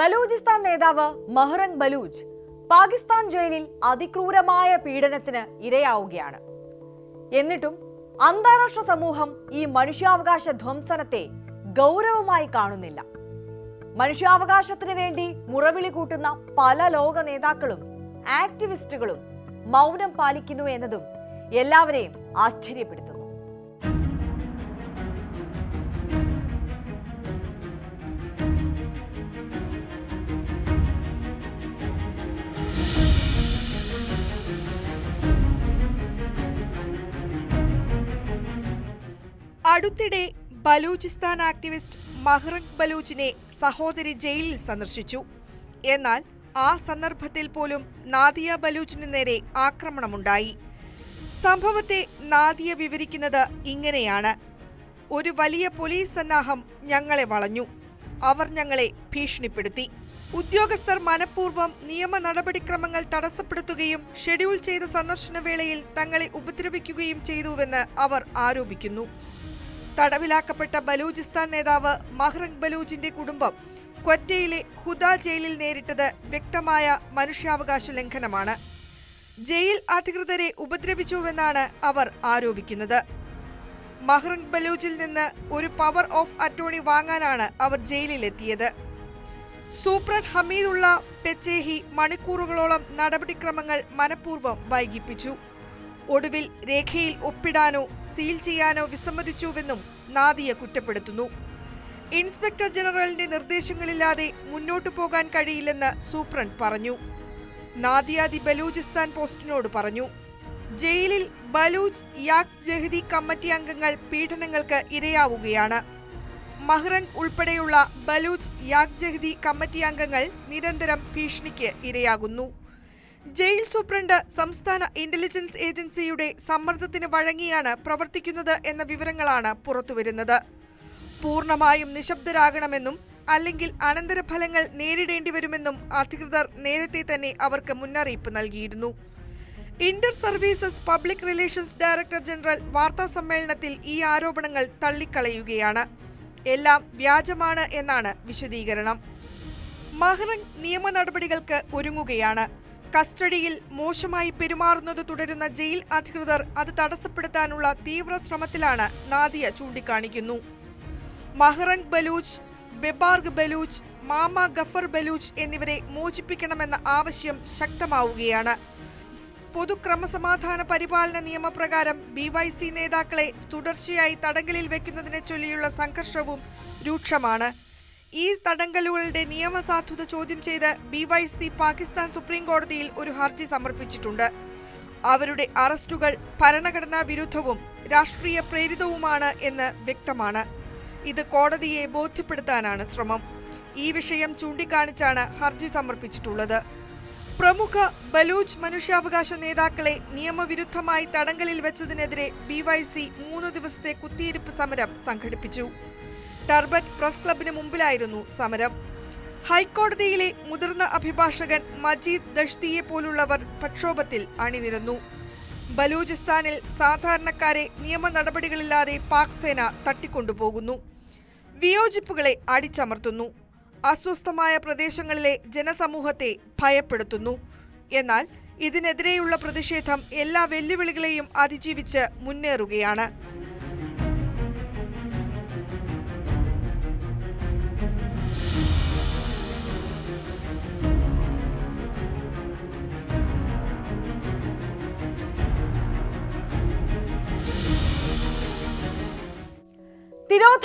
ബലൂചിസ്ഥാൻ നേതാവ് മഹ്റങ് ബലൂജ് പാകിസ്ഥാൻ ജയിലിൽ അതിക്രൂരമായ പീഡനത്തിന് ഇരയാവുകയാണ്. എന്നിട്ടും അന്താരാഷ്ട്ര സമൂഹം ഈ മനുഷ്യാവകാശ ധ്വംസനത്തെ ഗൗരവമായി കാണുന്നില്ല. മനുഷ്യാവകാശത്തിന് വേണ്ടി മുറവിളി കൂട്ടുന്ന പല ലോക നേതാക്കളും ആക്ടിവിസ്റ്റുകളും മൗനം പാലിക്കുന്നു എന്നതും എല്ലാവരെയും ആശ്ചര്യപ്പെടുത്തുന്നു അടുത്തിടെ ബലൂചിസ്ഥാൻ ആക്ടിവിസ്റ്റ് മഹ്റഖ് ബലൂച്ചിനെ സഹോദരി ജയിലിൽ സന്ദർശിച്ചു. എന്നാൽ ആ സന്ദർഭത്തിൽ പോലും നാദിയ ബലൂച്ചിന് നേരെ ആക്രമണമുണ്ടായി. സംഭവത്തെ നാദിയ വിവരിക്കുന്നത് ഇങ്ങനെയാണ്. ഒരു വലിയ പോലീസ് സന്നാഹം ഞങ്ങളെ വളഞ്ഞു. അവർ ഞങ്ങളെ ഭീഷണിപ്പെടുത്തി. ഉദ്യോഗസ്ഥർ മനഃപൂർവം നിയമ നടപടിക്രമങ്ങൾ തടസ്സപ്പെടുത്തുകയും ഷെഡ്യൂൾ ചെയ്ത സന്ദർശന വേളയിൽ തങ്ങളെ ഉപദ്രവിക്കുകയും ചെയ്തുവെന്ന് അവർ ആരോപിക്കുന്നു. തടവിലാക്കപ്പെട്ട ബലൂചിസ്ഥാൻ നേതാവ് മഹ്റങ് ബലൂജിന്റെ കുടുംബം ക്വറ്റയിലെ ഹുദ ജയിലിൽ നേരിട്ടത് വ്യക്തമായ മനുഷ്യാവകാശ ലംഘനമാണ്. ജയിൽ അധികൃതരെ ഉപദ്രവിച്ചുവെന്നാണ് അവർ ആരോപിക്കുന്നത്. മഹ്റങ് ബലൂജിൽ നിന്ന് ഒരു പവർ ഓഫ് അറ്റോണി വാങ്ങാനാണ് അവർ ജയിലിലെത്തിയത്. സൂപ്രണ്ട് ഹമീദുള്ള പെച്ചേഹി മണിക്കൂറുകളോളം നടപടിക്രമങ്ങൾ മനഃപൂർവം വൈകിപ്പിച്ചു. ഒടുവിൽ രേഖയിൽ ഒപ്പിടാനോ സീൽ ചെയ്യാനോ വിസമ്മതിച്ചുവെന്നും നാദിയ കുറ്റപ്പെടുത്തുന്നു. ഇൻസ്പെക്ടർ ജനറലിന്റെ നിർദ്ദേശങ്ങളില്ലാതെ മുന്നോട്ടു പോകാൻ കഴിയില്ലെന്ന് സൂപ്രണ്ട് പറഞ്ഞു. നാദിയ ദി ബലൂചിസ്ഥാൻ പോസ്റ്റിനോട് പറഞ്ഞു. ജയിലിൽ ബലൂച്ച് യാക് ജഹദി കമ്മിറ്റി അംഗങ്ങൾ പീഡനങ്ങൾക്ക് ഇരയാവുകയാണ്. മഹ്റങ് ഉൾപ്പെടെയുള്ള ബലൂച്ച് യാക് ജഹദി കമ്മിറ്റി അംഗങ്ങൾ നിരന്തരം ഭീഷണിക്ക് ഇരയാകുന്നു. ജയിൽ സൂപ്രണ്ട് സംസ്ഥാന ഇന്റലിജൻസ് ഏജൻസിയുടെ സമ്മർദ്ദത്തിന് വഴങ്ങിയാണ് പ്രവർത്തിക്കുന്നത് എന്ന വിവരങ്ങളാണ് പുറത്തുവരുന്നത്. പൂർണമായും നിശബ്ദരാകണമെന്നും അല്ലെങ്കിൽ അനന്തരഫലങ്ങൾ നേരിടേണ്ടി വരുമെന്നും അധികൃതർ നേരത്തെ തന്നെ അവർക്ക് മുന്നറിയിപ്പ് നൽകിയിരുന്നു. Inter services public relations director general വാർത്താ സമ്മേളനത്തിൽ ഈ ആരോപണങ്ങൾ തള്ളിക്കളയുകയാണ്. എല്ലാം വ്യാജമാണ് എന്നാണ് വിശദീകരണം. മഹ്റങ് നിയമ നടപടികൾക്ക് ഒരുങ്ങുകയാണ്. കസ്റ്റഡിയിൽ മോശമായി പെരുമാറുന്നത് തുടരുന്ന ജയിൽ അധികൃതർ അത് തടസ്സപ്പെടുത്താനുള്ള തീവ്ര ശ്രമത്തിലാണ് നാദിയ ചൂണ്ടിക്കാണിക്കുന്നു. മഹ്റങ് ബലൂച്ച് ബെബാർഗ് ബലൂച്ച് മാമ ഗഫർ ബലൂച്ച് എന്നിവരെ മോചിപ്പിക്കണമെന്ന ആവശ്യം ശക്തമാവുകയാണ്. പൊതുക്രമസമാധാന പരിപാലന നിയമപ്രകാരം ബി വൈ സി നേതാക്കളെ തുടർച്ചയായി തടങ്കലിൽ വെക്കുന്നതിനെ ചൊല്ലിയുള്ള സംഘർഷവും രൂക്ഷമാണ്. ഈ തടങ്കലുകളുടെ നിയമസാധുത ചോദ്യം ചെയ്ത് ബിവൈസി പാകിസ്ഥാൻ സുപ്രീം കോടതിയിൽ ഒരു ഹർജി സമർപ്പിച്ചിട്ടുണ്ട്. അവരുടെ അറസ്റ്റുകൾ ഭരണഘടനാ വിരുദ്ധവും രാഷ്ട്രീയ പ്രേരിതവുമാണ് എന്ന് വ്യക്തമാണ്. ഇത് കോടതിയെ ബോധ്യപ്പെടുത്താനാണ് ശ്രമം. ഈ വിഷയം ചൂണ്ടിക്കാണിച്ചാണ് ഹർജി സമർപ്പിച്ചിട്ടുള്ളത്. പ്രമുഖ ബലൂച്ച് മനുഷ്യാവകാശ നേതാക്കളെ നിയമവിരുദ്ധമായി തടങ്കലിൽ വെച്ചതിനെതിരെ ബിവൈസി മൂന്ന് ദിവസത്തെ കുത്തിയിരിപ്പ് സമരം സംഘടിപ്പിച്ചു. ടർബറ്റ് പ്രസ് ക്ലബിന് മുമ്പിലായിരുന്നു സമരം. ഹൈക്കോടതിയിലെ മുതിർന്ന അഭിഭാഷകൻ മജീദ് ദഷ്തിയെ പോലുള്ളവർ പ്രക്ഷോഭത്തിൽ അണിനിരന്നു. ബലൂചിസ്ഥാനിൽ സാധാരണക്കാരെ നിയമ നടപടികളില്ലാതെ പാക് സേന തട്ടിക്കൊണ്ടുപോകുന്നു. വിയോജിപ്പുകളെ അടിച്ചമർത്തുന്നു. അസ്വസ്ഥമായ പ്രദേശങ്ങളിലെ ജനസമൂഹത്തെ ഭയപ്പെടുത്തുന്നു. എന്നാൽ ഇതിനെതിരെയുള്ള പ്രതിഷേധം എല്ലാ വെല്ലുവിളികളെയും അതിജീവിച്ച് മുന്നേറുകയാണ്.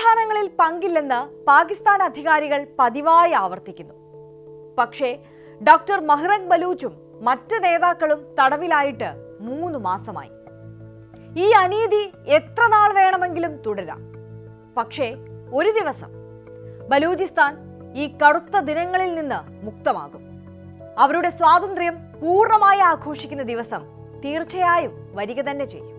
തിരോധാനങ്ങളിൽ പങ്കില്ലെന്ന് പാകിസ്ഥാൻ അധികാരികൾ പതിവായി ആവർത്തിക്കുന്നു. പക്ഷേ ഡോക്ടർ മഹ്റങ് ബലൂച്ചും മറ്റ് നേതാക്കളും തടവിലായിട്ട് മൂന്ന് മാസമായി. ഈ അനീതി എത്ര നാൾ വേണമെങ്കിലും തുടരാം. പക്ഷേ ഒരു ദിവസം ബലൂചിസ്ഥാൻ ഈ കടുത്ത ദിനങ്ങളിൽ നിന്ന് മുക്തമാകും. അവരുടെ സ്വാതന്ത്ര്യം പൂർണമായി ആഘോഷിക്കുന്ന ദിവസം തീർച്ചയായും വരിക തന്നെ ചെയ്യും.